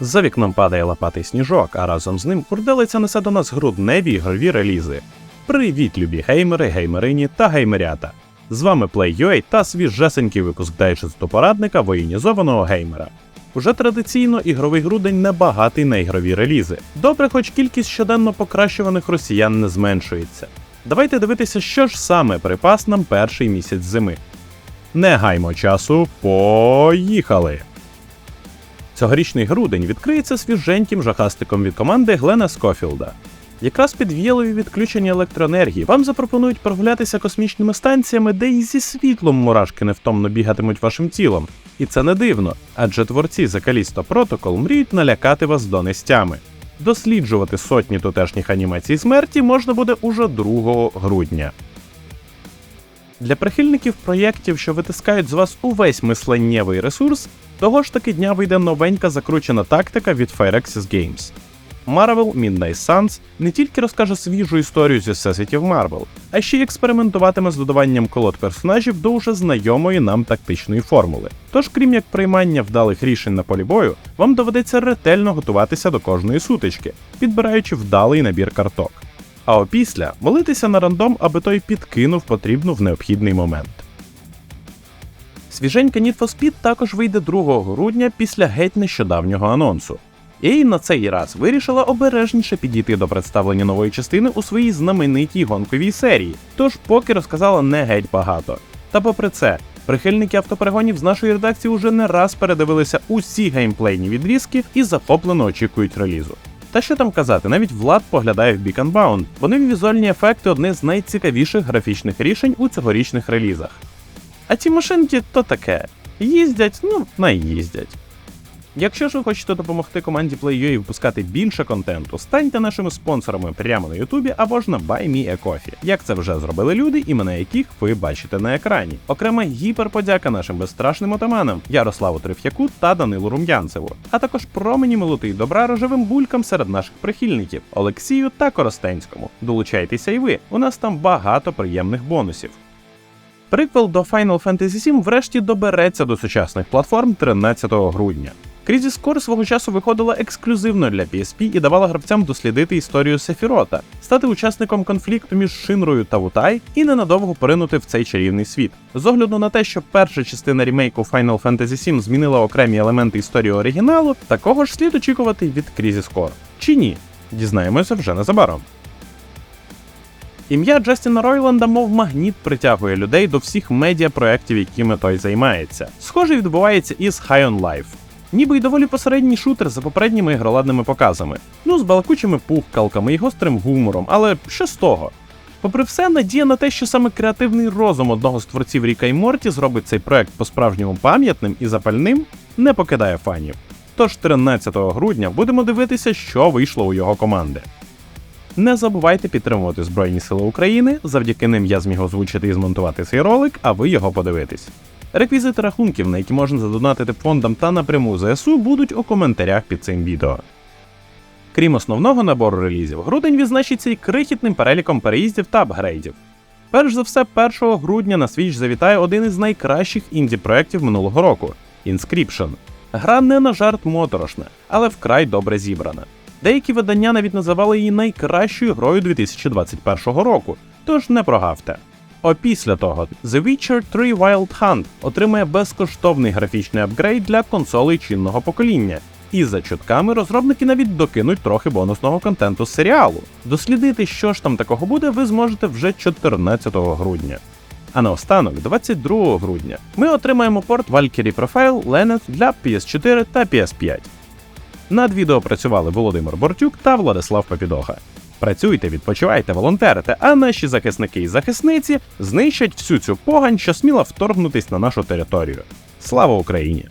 За вікном падає лопатий сніжок, а разом з ним курделиця несе до нас грудневі ігрові релізи. Привіт, любі геймери, геймерині та геймерята! З вами Play.ua та свіжесенький випуск дайджесту порадника воєнізованого геймера. Уже традиційно ігровий грудень не багатий на ігрові релізи. Добре, хоч кількість щоденно покращуваних росіян не зменшується. Давайте дивитися, що ж саме припас нам перший місяць зими. Не гаймо часу, поїхали! Цьогорічний грудень відкриється свіженьким жахастиком від команди Глена Скофілда. Якраз під в'єлою відключення електроенергії вам запропонують прогулятися космічними станціями, де і зі світлом мурашки невтомно бігатимуть вашим тілом. І це не дивно, адже творці Callisto Protocol мріють налякати вас до нестями. Досліджувати сотні тутешніх анімацій смерті можна буде уже 2 грудня. Для прихильників проєктів, що витискають з вас увесь мисленнєвий ресурс, того ж таки дня вийде новенька закручена тактика від Firaxis Games. Marvel Midnight Suns не тільки розкаже свіжу історію зі всесвітів Marvel, а ще й експериментуватиме з додаванням колод персонажів до уже знайомої нам тактичної формули. Тож, крім як приймання вдалих рішень на полі бою, вам доведеться ретельно готуватися до кожної сутички, підбираючи вдалий набір карток. А опісля молитися на рандом, аби той підкинув потрібну в необхідний момент. Свіженька Need for Speed також вийде 2 грудня після геть нещодавнього анонсу. EA на цей раз вирішила обережніше підійти до представлення нової частини у своїй знаменитій гонковій серії, тож поки розказала не геть багато. Та попри це, прихильники автоперегонів з нашої редакції уже не раз передивилися усі геймплейні відрізки і захоплено очікують релізу. Та що там казати, навіть Влад поглядає в Beacon Bound, бо нові візуальні ефекти одне з найцікавіших графічних рішень у цьогорічних релізах. А ці машинки то таке. Їздять, ну, наїздять. Якщо ж ви хочете допомогти команді Play.ua випускати більше контенту, станьте нашими спонсорами прямо на Ютубі або ж на BuyMeACoffee, як це вже зробили люди, імена яких ви бачите на екрані. Окрема гіперподяка нашим безстрашним отаманам Ярославу Триф'яку та Данилу Рум'янцеву, а також промені милоти й добра рожевим булькам серед наших прихильників Олексію та Коростенському. Долучайтеся і ви, у нас там багато приємних бонусів. Приквел до Final Fantasy VII врешті добереться до сучасних платформ 13 грудня. Crisis Core свого часу виходила ексклюзивно для PSP і давала гравцям дослідити історію Сефірота, стати учасником конфлікту між Шинрою та Вутай і ненадовго поринути в цей чарівний світ. З огляду на те, що перша частина ремейку Final Fantasy VII змінила окремі елементи історії оригіналу, такого ж слід очікувати від Crisis Core. Чи ні? Дізнаємося вже незабаром. Ім'я Джастіна Ройланда, мов магніт, притягує людей до всіх медіапроєктів, якими той займається. Схоже відбувається із High on Life. Ніби й доволі посередній шутер за попередніми ігроладними показами. Ну, з балакучими пухкалками і гострим гумором, але що з того? Попри все, надія на те, що саме креативний розум одного з творців Ріка і Морті зробить цей проект по-справжньому пам'ятним і запальним, не покидає фанів. Тож 13 грудня будемо дивитися, що вийшло у його команди. Не забувайте підтримувати Збройні Сили України. Завдяки ним я зміг озвучити і змонтувати цей ролик, а ви його подивитесь. Реквізити рахунків, на які можна задонатити фондам та напряму ЗСУ, будуть у коментарях під цим відео. Крім основного набору релізів, грудень відзначиться й крихітним переліком переїздів та апгрейдів. Перш за все, 1 грудня на Switch завітає один із найкращих інді-проєктів минулого року Inscription. Гра не на жарт моторошна, але вкрай добре зібрана. Деякі видання навіть називали її найкращою грою 2021 року, тож не прогавте. Опісля того, The Witcher 3 Wild Hunt отримає безкоштовний графічний апгрейд для консолей чинного покоління. І за чутками розробники навіть докинуть трохи бонусного контенту з серіалу. Дослідити, що ж там такого буде, ви зможете вже 14 грудня. А наостанок, 22 грудня, ми отримаємо порт Valkyrie Profile Lenneth для PS4 та PS5. Над відео працювали Володимир Бортюк та Владислав Попідоха. Працюйте, відпочивайте, волонтерите, а наші захисники і захисниці знищать всю цю погань, що сміла вторгнутись на нашу територію. Слава Україні!